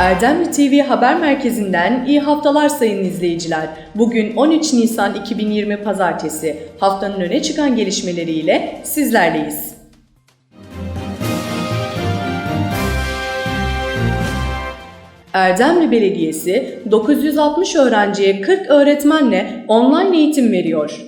Erdemli TV Haber Merkezi'nden iyi haftalar sayın izleyiciler. Bugün 13 Nisan 2020 Pazartesi. Haftanın öne çıkan gelişmeleriyle sizlerleyiz. Erdemli Belediyesi 960 öğrenciye 40 öğretmenle online eğitim veriyor.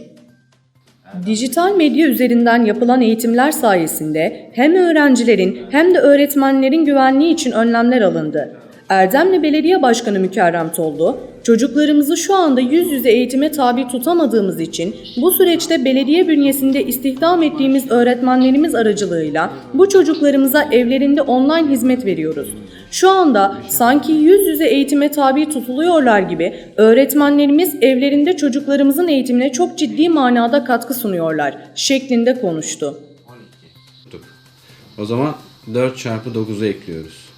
Dijital medya üzerinden yapılan eğitimler sayesinde hem öğrencilerin hem de öğretmenlerin güvenliği için önlemler alındı. Erdemli Belediye Başkanı Mükerrem Tollu, çocuklarımızı şu anda yüz yüze eğitime tabi tutamadığımız için bu süreçte belediye bünyesinde istihdam ettiğimiz öğretmenlerimiz aracılığıyla bu çocuklarımıza evlerinde online hizmet veriyoruz. Şu anda sanki yüz yüze eğitime tabi tutuluyorlar gibi öğretmenlerimiz evlerinde çocuklarımızın eğitimine çok ciddi manada katkı sunuyorlar şeklinde konuştu. O zaman 4 çarpı 9'u ekliyoruz.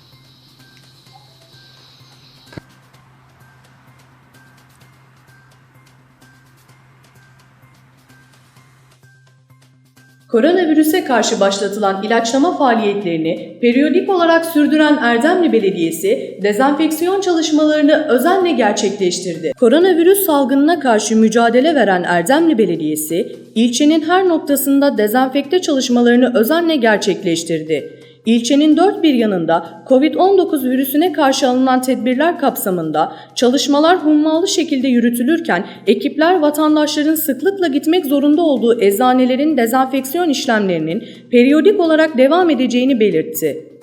Koronavirüse karşı başlatılan ilaçlama faaliyetlerini periyodik olarak sürdüren Erdemli Belediyesi dezenfeksiyon çalışmalarını özenle gerçekleştirdi. Koronavirüs salgınına karşı mücadele veren Erdemli Belediyesi, ilçenin her noktasında dezenfekte çalışmalarını özenle gerçekleştirdi. İlçenin dört bir yanında COVID-19 virüsüne karşı alınan tedbirler kapsamında çalışmalar hummalı şekilde yürütülürken ekipler vatandaşların sıklıkla gitmek zorunda olduğu eczanelerin dezenfeksiyon işlemlerinin periyodik olarak devam edeceğini belirtti.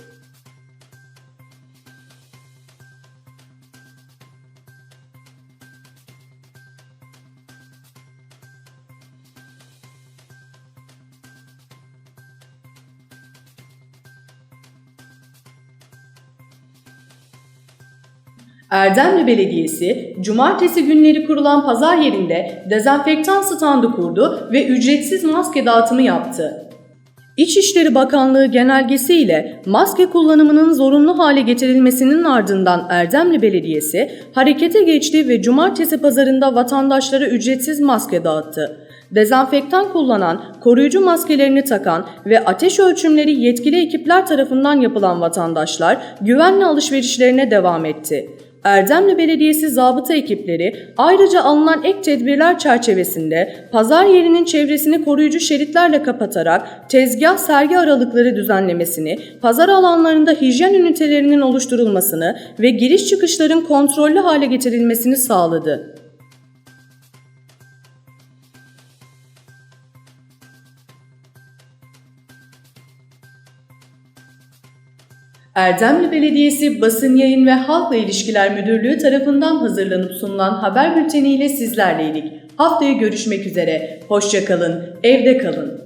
Erdemli Belediyesi, cumartesi günleri kurulan pazar yerinde dezenfektan standı kurdu ve ücretsiz maske dağıtımı yaptı. İçişleri Bakanlığı genelgesiyle maske kullanımının zorunlu hale getirilmesinin ardından Erdemli Belediyesi harekete geçti ve cumartesi pazarında vatandaşlara ücretsiz maske dağıttı. Dezenfektan kullanan, koruyucu maskelerini takan ve ateş ölçümleri yetkili ekipler tarafından yapılan vatandaşlar güvenli alışverişlerine devam etti. Erdemli Belediyesi zabıta ekipleri ayrıca alınan ek tedbirler çerçevesinde pazar yerinin çevresini koruyucu şeritlerle kapatarak tezgah sergi aralıkları düzenlemesini, pazar alanlarında hijyen ünitelerinin oluşturulmasını ve giriş çıkışların kontrollü hale getirilmesini sağladı. Erdemli Belediyesi Basın Yayın ve Halkla İlişkiler Müdürlüğü tarafından hazırlanıp sunulan haber bülteniyle sizlerleydik. Haftaya görüşmek üzere. Hoşçakalın, evde kalın.